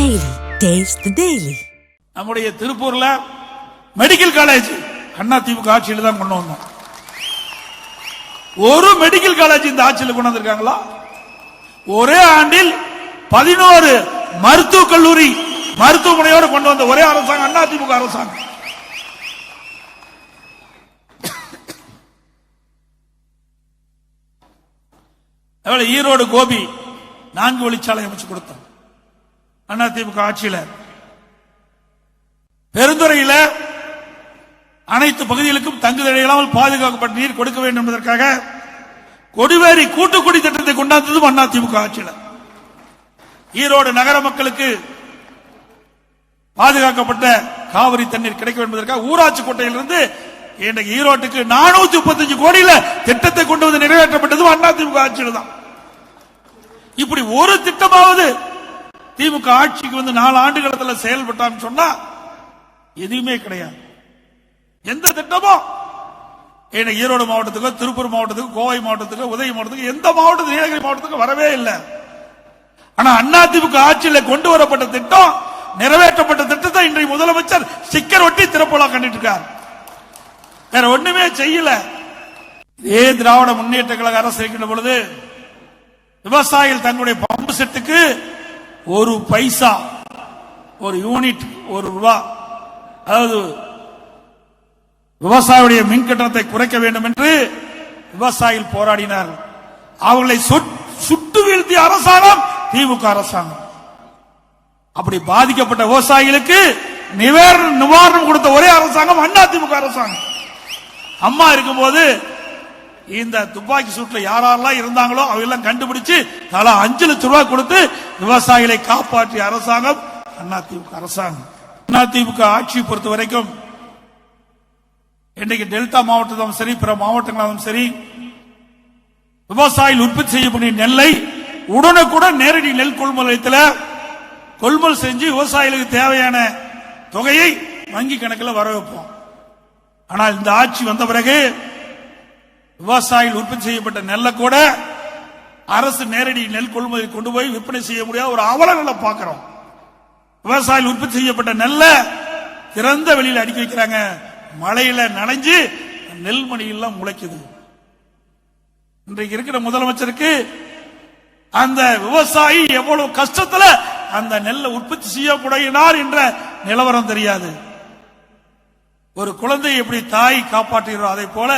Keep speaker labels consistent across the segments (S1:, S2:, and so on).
S1: Daily taste daily
S2: நம்முடைய திருப்பூர்ல medical college Anna DMK ஆட்சியில் தான் கொண்டு வந்தோம். ஒரு மெடிக்கல் காலேஜ் இந்த ஆட்சியில் கொண்டு வந்திருக்காங்களா? ஒரே ஆண்டில் பதினோரு மருத்துவக் கல்லூரி மருத்துவமனையோடு கொண்டு வந்த ஒரே அரசாங்கம் அண்ணா திமுக அரசாங்கம். ஈரோடு கோபி நான்கு வழிச்சாலை அமைச்சு கொடுத்தோம். அண்ணா திமுக ஆட்சியில். பெருந்துறையில் அனைத்து பகுதிகளுக்கும் தங்குதடை இல்லாமல் பாதுகாக்கப்பட்ட நீர் கொடுக்க வேண்டும் என்பதற்காக கொடிவேரி கூட்டுக்குடி திட்டத்தை கொண்டாந்ததும் அண்ணா திமுக ஆட்சியில். ஈரோடு நகர மக்களுக்கு பாதுகாக்கப்பட்ட காவிரி தண்ணீர் கிடைக்கும் என்பதற்காக ஊராட்சி கோட்டையிலிருந்து இன்றைக்கு ஈரோட்டுக்கு நானூத்தி முப்பத்தஞ்சு கோடியில திட்டத்தை கொண்டு வந்து நிறைவேற்றப்பட்டதும் அண்ணா திமுக ஆட்சியில் தான். இப்படி ஒரு திட்டமாவது திமுக ஆட்சிக்கு வந்து நாலு ஆண்டு காலத்தில் செயல்பட்டான்னு சொன்னா எதுவுமே கிடையாது. எந்த திட்டமும் ஏன்னா ஈரோடு மாவட்டத்துக்கு திருப்பூர் மாவட்டத்துக்கு கோவை மாவட்டத்துக்கு உதய மாவட்டத்துக்கு எந்த மாவட்டத்துக்கு நீலகிரி மாவட்டத்துக்கு வரவே இல்லை. ஆனா திமுக ஆட்சியில் கொண்டு வரப்பட்ட திட்டம் நிறைவேற்றப்பட்ட திட்டத்தை இன்றைய முதலமைச்சர் சிக்கர் ஒட்டி திறப்புலா கண்டிட்டு இருக்கார். வேற ஒண்ணுமே செய்யல. இதே திராவிட முன்னேற்ற கழக அரசு இருக்கின்ற பொழுது விவசாயிகள் தங்களுடைய பம்பு செட்டுக்கு ஒரு பைசா ஒரு யூனிட் ஒரு ரூபா. அதாவது விவசாயியுடைய மின் கட்டணத்தை குறைக்க வேண்டும் என்று விவசாயிகள் போராடினார்கள். அவர்களை சுட்டு வீழ்த்திய அரசாங்கம் திமுக அரசாங்கம். அப்படி பாதிக்கப்பட்ட விவசாயிகளுக்கு நிவாரணம் கொடுத்த ஒரே அரசாங்கம் அண்ணா திமுக அரசாங்கம். அம்மா இருக்கும்போது இந்த துப்பாக்கி சூட்டில் யாரெல்லாம் இருந்தாங்களோ அவெல்லாம் கண்டுபிடிச்சு தலா அஞ்சு லட்சம் ரூபாய் கொடுத்து விவசாயிகளை காப்பாற்றிய அரசாங்கம் அதிமுக அரசாங்கம். அதிமுக ஆட்சி பொறுத்த வரைக்கும் இன்றைக்கு டெல்டா மாவட்டத்தும் சரி பிற மாவட்டங்களும் சரி விவசாயிகள் உற்பத்தி செய்யக்கூடிய நெல்லை உடனுக்குடன் நேரடி நெல் கொள்முதல் நிலையத்தில் கொள்முதல் செஞ்சு விவசாயிகளுக்கு தேவையான தொகையை வங்கி கணக்கில் வர வைப்போம் ஆனால் இந்த ஆட்சி வந்த பிறகு விவசாயிகள் உற்பத்தி செய்யப்பட்ட நெல்லை கூட அரசு நேரடி நெல் கொள்முதல் கொண்டு போய் விற்பனை செய்ய முடியாத ஒரு அவல நிலை பார்க்கிறோம். விவசாயிகள் உற்பத்தி செய்யப்பட்ட நெல்லை திறந்த வெளியில் அடுக்கி வைக்கிறாங்க. மழையில நனைஞ்சு நெல் மணியெல்லாம் முளைக்குது. இன்றைக்கு இருக்கிற முதலமைச்சருக்கு அந்த விவசாயி எவ்வளவு கஷ்டத்துல அந்த நெல்லை உற்பத்தி செய்யப்படுகிறார் என்ற நிலவரம் தெரியாது. ஒரு குழந்தை எப்படி தாய் காப்பாற்றுகிறோம் அதை போல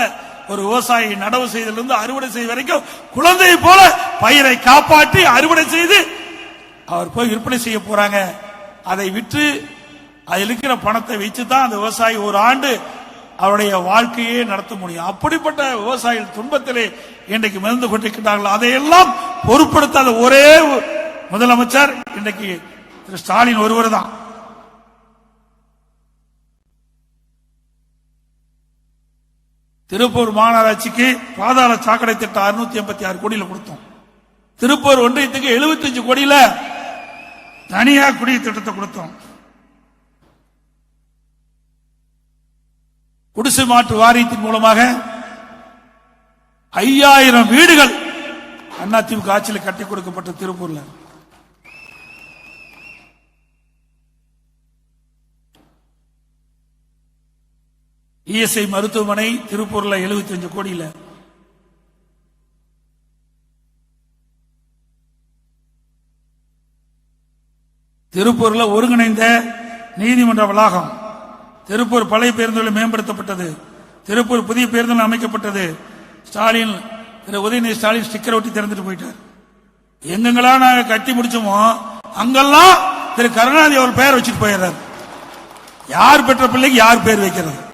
S2: ஒரு விவசாயி நடவு செய்ததிலிருந்து அறுவடை செய்த வரைக்கும் குழந்தையை போல பயிரை காப்பாற்றி அறுவடை செய்து அவர் போய் விற்பனை செய்ய போறாங்க. அதை விற்று அதில் இருக்கிற பணத்தை வச்சு தான் அந்த விவசாயி ஒரு ஆண்டு அவருடைய வாழ்க்கையே நடத்த முடியும். அப்படிப்பட்ட விவசாயிகள் துன்பத்திலே இன்றைக்கு மிதந்து கொண்டிருக்கிறார்கள் அதையெல்லாம் பொருட்படுத்தாத ஒரே முதலமைச்சர் இன்றைக்கு திரு ஸ்டாலின் ஒருவர் தான் திருப்பூர் மாநகராட்சிக்கு பாதாள சாக்கடை திட்டம் அறுநூத்தி எண்பத்தி ஆறு கோடியில கொடுத்தோம். திருப்பூர் ஒன்றியத்துக்கு 75 கோடியில தனியா குடி திட்டத்தை கொடுத்தோம். குடிசை மாற்று வாரியத்தின் மூலமாக ஐயாயிரம் வீடுகள் அதிமுக ஆட்சியில் கட்டி கொடுக்கப்பட்ட திருப்பூர்ல. இஎஸ்ஐ மருத்துவமனை திருப்பூர்ல 75 கோடியில. திருப்பூர்ல ஒருங்கிணைந்த நீதிமன்ற வளாகம். திருப்பூர் பழைய பேருந்துகள் மேம்படுத்தப்பட்டது. திருப்பூர் புதிய பேருந்து அமைக்கப்பட்டது. ஸ்டாலின் திரு உதயநிதி ஸ்டாலின் ஸ்டிக்கர் ஒட்டி திறந்துட்டு போயிட்டார். எங்கெங்கெல்லாம் நாங்கள் கட்டி முடிச்சோமோ அங்கெல்லாம் திரு கருணாநிதி அவர் பெயர் வச்சுட்டு போயிடுறாரு. யார் பெற்ற பிள்ளைக்கு யார் பேர் வைக்கிறது?